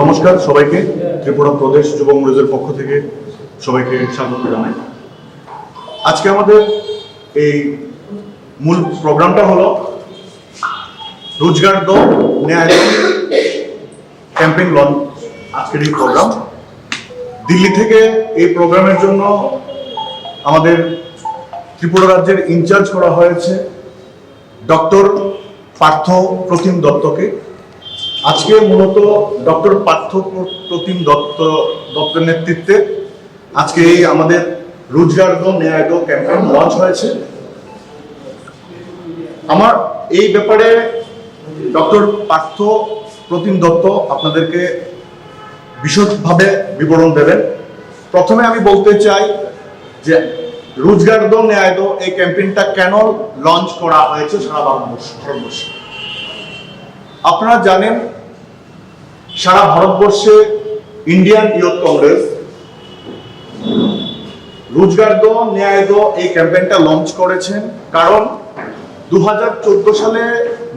নমস্কার সবাইকে, ত্রিপুরা প্রদেশ যুব কংগ্রেসের পক্ষ থেকে সবাইকে স্বাগত জানাই। আজকে আমাদের এই মূল প্রোগ্রামটা হলো রোজগার দো ন্যায় ক্যাম্পেইন লঞ্চ আজকের এই প্রোগ্রাম। দিল্লি থেকে এই প্রোগ্রামের জন্য আমাদের ত্রিপুরা রাজ্যের ইনচার্জ করা হয়েছে ডক্টর পার্থ প্রতিম দত্তকে। আজকে মূলত ডক্টর পার্থ প্রতিম দত্ত দত্তের নেতৃত্বে আজকে এই আমাদের রোজগার দো ন্যায় ক্যাম্পেইন লঞ্চ হয়েছে। আমার এই ব্যাপারে ডক্টর পার্থ প্রতিম দত্ত আপনাদেরকে বিশদভাবে বিবরণ দেবেন। প্রথমে আমি বলতে চাই যে রোজগার দো ন্যায় এই ক্যাম্পেইনটা কেন লঞ্চ করা হয়েছে সারা ভারতবর্ষ ভারতবর্ষে? আপনারা জানেন, সারা ভারতবর্ষে ইন্ডিয়ান ইউথ কংগ্রেস রোজগার দো ন্যায় দো এই ক্যাম্পেইনটা লঞ্চ করেছেন। কারণ দু হাজার চোদ্দ সালে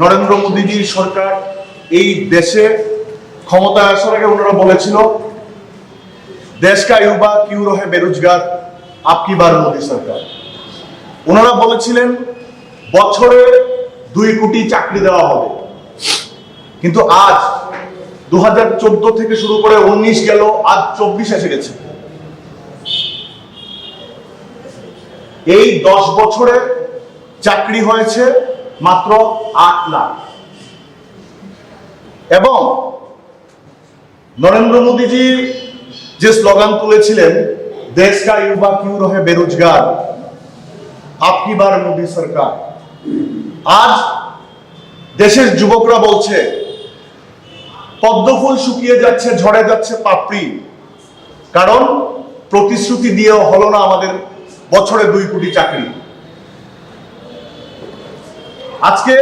নরেন্দ্র মোদীজির সরকার এই দেশে ক্ষমতায় আসার আগে ওনারা বলেছিল দেশ কা ইউবা কিউ রহে বেরোজগার, আপকি বার মোদী সরকার। ওনারা বলেছিলেন, বছরে দুই কোটি চাকরি দেওয়া হবে। কিন্তু আজ দু হাজার চোদ্দ থেকে শুরু করে উনিশ গেল, আজ চব্বিশ এসে গেছে। এই দশ বছরে চাকরি হয়েছে মাত্র আট লাখ। এবং নরেন্দ্র মোদীজি যে স্লোগান তুলেছিলেন, দেশ কা ইউবা কিউ রহে বেরোজগার আপনি বার মোদী সরকার। আজ দেশের যুবকরা বলছে পদ্মফুল শুকিয়ে যাচ্ছে, ঝরে যাচ্ছে পাপড়ি। কারণ প্রতিশ্রুতি দিয়েও হলো না আমাদের বছরে দুই কোটি চাকরি। আজকে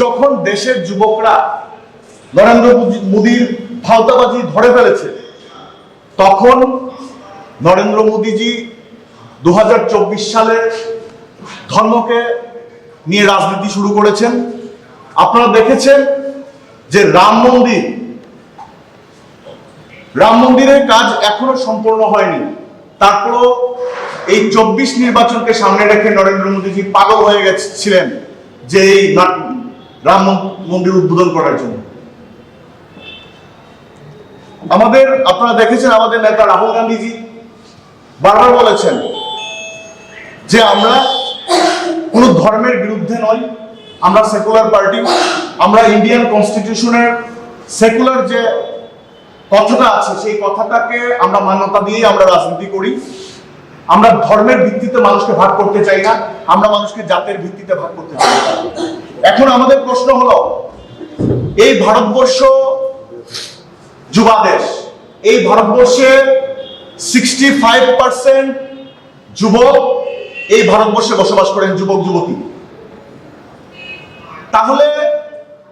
যখন দেশের যুবকরা নরেন্দ্র মোদীর ফাওতাবাজি ধরে ফেলেছে, তখন নরেন্দ্র মোদীজি দু সালে ধর্মকে নিয়ে রাজনীতি শুরু করেছেন। আপনারা দেখেছেন যে রাম মন্দির, রাম মন্দিরের কাজ এখনও সম্পূর্ণ হয়নি। তারপরও এই চব্বিশ নির্বাচনকে সামনে রেখে নরেন্দ্র মোদীজি পাগল হয়ে গেছিলেন যে এই রাম মন- মন্দির উদ্বোধন করার জন্য। আমাদের, আপনারা দেখেছেন আমাদের নেতা রাহুল গান্ধীজি বারবার বলেছেন যে আমরা কোন ধর্মের বিরুদ্ধে নই আমরা সেকুলার পার্টি আমরা ইন্ডিয়ান কনস্টিটিউশনের সেকুলার যে কথাটা আছে, সেই কথাটাকে আমরা মান্যতা দিয়েই আমরা রাজনীতি করি আমরা ধর্মের ভিত্তিতে মানুষকে ভাগ করতে চাই না, আমরা মানুষকে জাতের ভিত্তিতে ভাগ করতে চাই না। এখন আমাদের প্রশ্ন হলো, এই ভারতবর্ষ যুবা দেশ এই ভারতবর্ষে সিক্সটি ফাইভ পার্সেন্ট যুবক, এই ভারতবর্ষে বসবাস করেন যুবক যুবতী তাহলে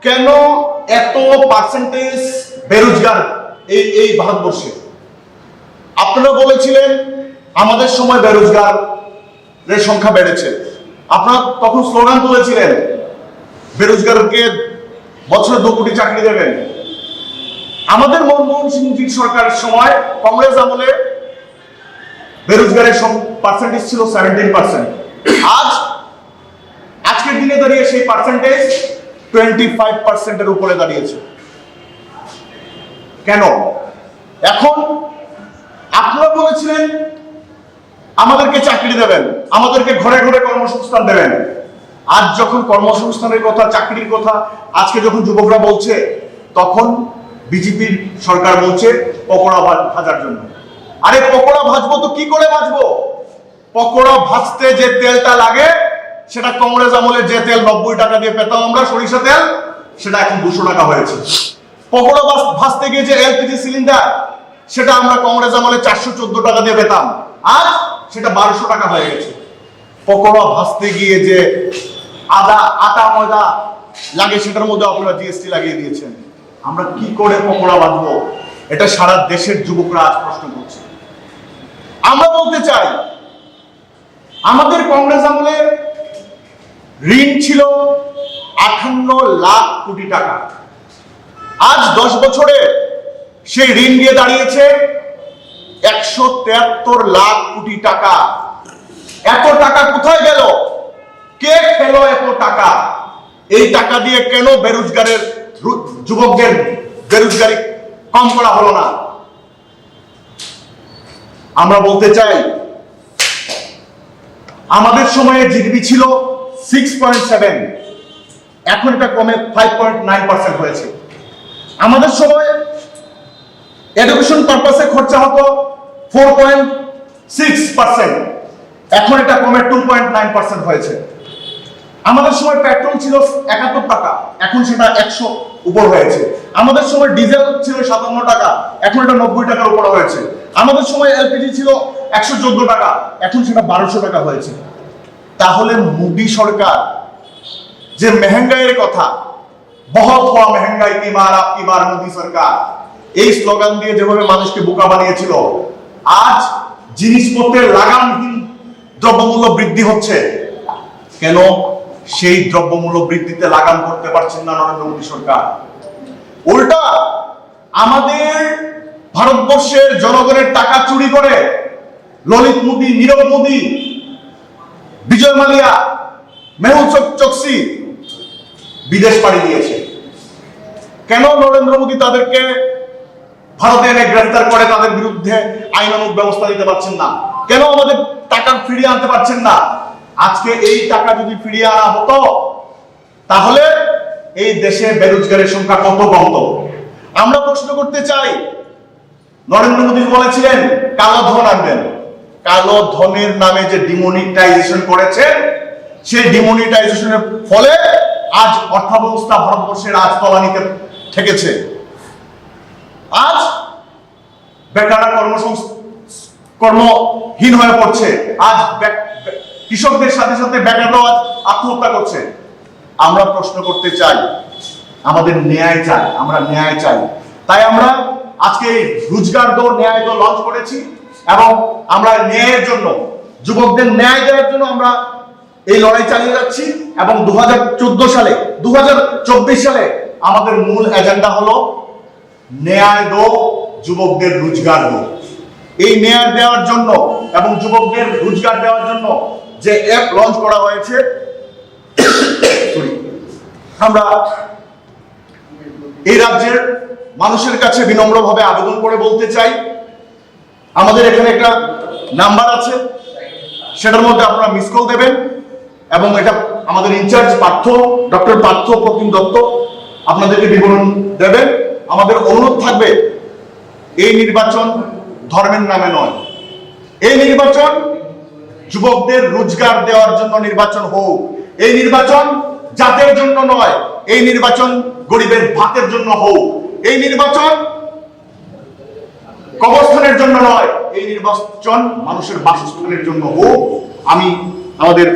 কেন এত পার্সেন্টেজ বেরোজগার এই এই ভারতবর্ষে? আপনারা বলেছিলেন, আমাদের সময় বেরোজগার এর সংখ্যা বেড়েছে। আপনারা তখন স্লোগান তুলেছিলেন, বেরোজগারকে বছরে দু কোটি চাকরি দেবেন। আমাদের মনমোহন সিংজির সরকারের সময় কংগ্রেস আমলে বেরোজগারের পার্সেন্টেজ ছিল সেভেন্টিন পার্সেন্ট আজ দাঁড়িয়ে পার্সেন্টেজ টোয়েন্টি ফাইভ পার্সেন্টের উপরে দাঁড়িয়েছে। কেন? এখন আপনারা বলেছিলেন, আমাদেরকে চাকরি দেবেন, আমাদেরকে ঘরে ঘরে কর্মসংস্থান দেবেন। আজ যখন কর্মসংস্থানের কথা, চাকরির কথা, আজকে যখন যুবকরা বলছে, তখন বিজেপির সরকার বলছে, পকোড়া ভাজার জন্য। আরে পকোড়া ভাজবো তো কি করে ভাজবো? পকোড়া ভাজতে যে তেলটা লাগে সেটা কংগ্রেস আমলে যে তেল নব্বই টাকা দিয়ে পেতাম আমরা, সরিষা তেল, সেটা এখন দুশো টাকা হয়েছে। পকোড়া ভাজতে গিয়ে যে এলপিজি সিলিন্ডার, সেটা আমরা কংগ্রেস আমলে চারশো চোদ্দ টাকা দিয়ে পেতাম। আজ সেটা বারোশো টাকা হয়ে গেছে। পকোড়া ভাজতে গিয়ে যে আদা, আটা, ময়দা লাগে, সেটার মধ্যে আপনারা জিএসটি লাগিয়ে দিয়েছেন। আমরা কি করে পকোড়া বাঁধবো? এটা সারা দেশের যুবকরা আজ প্রশ্ন করছে। আমরা বলতে চাই, আমাদের কংগ্রেস আমলে ঋণ ছিল আঠান্ন লাখ কোটি টাকা। আজ দশ বছরে সেই ঋণ দিয়ে দাঁড়িয়েছে একশো তেয়াত্তর লাখ কোটি টাকা। এত টাকা কোথায় গেল? কে খেলো এত টাকা? এই টাকা দিয়ে কেন বেরোজগারের যুবকদের বেরোজগারি কম করা হলো না? আমরা বলতে চাই, আমাদের সময়ে জিডিপি ছিল সিক্স পয়েন্ট সেভেন এখন এটা কমে ফাইভ পয়েন্ট নাইন পার্সেন্ট হয়েছে। আমাদের সময় এডুকেশন পারপাসে খরচা হতো ফোর পয়েন্ট সিক্স পার্সেন্ট এখন এটা কমে টু পয়েন্ট নাইন পার্সেন্ট হয়েছে। আমাদের সময় পেট্রোল ছিল একাত্তর টাকা, এখন সেটা একশো উপর হয়েছে। আমাদের সময় ডিজেল ছিল সাতান্ন টাকা, এখন এটা নব্বই টাকার উপর হয়েছে। আমাদের সময় এলপিজি ছিল একশো চোদ্দ টাকা, এখন সেটা বারোশো টাকা হয়েছে। তাহলে মোদী সরকার যে মেহেঙ্গাইয়ের কথা বহুত হওয়া মেহেঙ্গাই কি মার আপকি মার, মোদী সরকার, এই স্লোগান দিয়ে যেভাবে মানুষকে বোকা বানিয়েছিল, আজ জিনিসপত্রের লাগামহীন দ্রব্যমূল্য বৃদ্ধি হচ্ছে। কেন? সেই দ্রব্যমূল্য বৃদ্ধিতে লাগাম করতে পারছেন না নরেন্দ্র মোদী সরকার। উল্টা আমাদের ভারতবর্ষের জনগণের টাকা চুরি করে, ললিত মোদী, নীরব মোদী বিজয় মালিয়া, মেহুল চক- চকসি বিদেশ পাড়ি দিয়েছে। কেন নরেন্দ্র মোদী তাদেরকে ভারতে এনে গ্রেফতার করে? তাদের বিরুদ্ধে আইনানুগ ব্যবস্থা নিতে পারছেন না। কেন আমাদের টাকা ফিরিয়ে আনতে পারছেন না? আজকে এই টাকা যদি ফিরিয়ে আনা হতো, তাহলে এই দেশে বেরোজগারের সংখ্যা কত কমতো? আমরা প্রশ্ন করতে চাই, নরেন্দ্র মোদী বলেছিলেন, কালো ধন আনবেন। কালো ধনের নামে যে ডিমনিটাইজেশন করেছেন সেই ডিমনিটাইজেশনের ফলে আজ অর্থব্যবস্থা ভারতবর্ষের আজ তলানিতে ঠেকেছে। আজ বেকাররা কর্মসংস্থান কর্মহীন হয়ে পড়ছে। আজ কৃষকদের সাথে সাথে বেকাররাও আজ আত্মহত্যা করছে। আমরা প্রশ্ন করতে চাই, আমাদের ন্যায় চাই, আমরা ন্যায় চাই। তাই আমরা আজকে রোজগার দো ন্যায় দো লঞ্চ করেছি। এবং আমরা ন্যায়ের জন্য, যুবকদের ন্যায় দেওয়ার জন্য আমরা এই লড়াই চালিয়ে যাচ্ছি এবং দু হাজার চোদ্দ সালে দু হাজার চব্বিশ সালে আমাদের মূল এজেন্ডা হলো ন্যায় দো, যুবকদের রোজগার দো। এই ন্যায় দেওয়ার জন্য এবং যুবকদের রোজগার দেওয়ার জন্য যে অ্যাপ লঞ্চ করা হয়েছে আমরা এই রাজ্যের মানুষের কাছে বিনম্রভাবে আবেদন করে বলতে চাই। আমাদের এখানে একটা নাম্বার আছে। সেটার মধ্যে আপনারা মিস কল দেবেন এবং এটা আমাদের ইনচার্জ পার্থ, ডক্টর পার্থ প্রতিম দত্ত আপনাদেরকে বিবরণ দেবেন। আমাদের অনুরোধ থাকবে, এই নির্বাচন ধর্মের নামে নয়। এই নির্বাচন যুবকদের রোজগার দেওয়ার জন্য নির্বাচন হোক। এই নির্বাচন জাতের জন্য নয়, এই নির্বাচন গরিবের ভাতের জন্য হোক। এই নির্বাচন কবরস্থানের জন্য নয় এই নির্বাচন মানুষের বাসস্থানের জন্য হোক। আমি আমাদের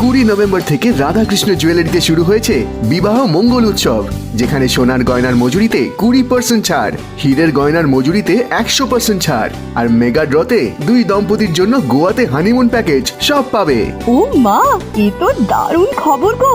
কুড়ি নভেম্বর থেকে রাধাকৃষ্ণ জুয়েলারিতে শুরু হয়েছে বিবাহ মঙ্গল উৎসব যেখানে সোনার গয়নার মজুরিতে কুড়ি পার্সেন্ট ছাড় হীরের গয়নার মজুরিতে একশো পার্সেন্ট ছাড় আর মেগা ড্রতে দুই দম্পতির জন্য গোয়াতে হানিমুন প্যাকেজ সব পাবে। ও মা এ তো দারুণ খবর গো।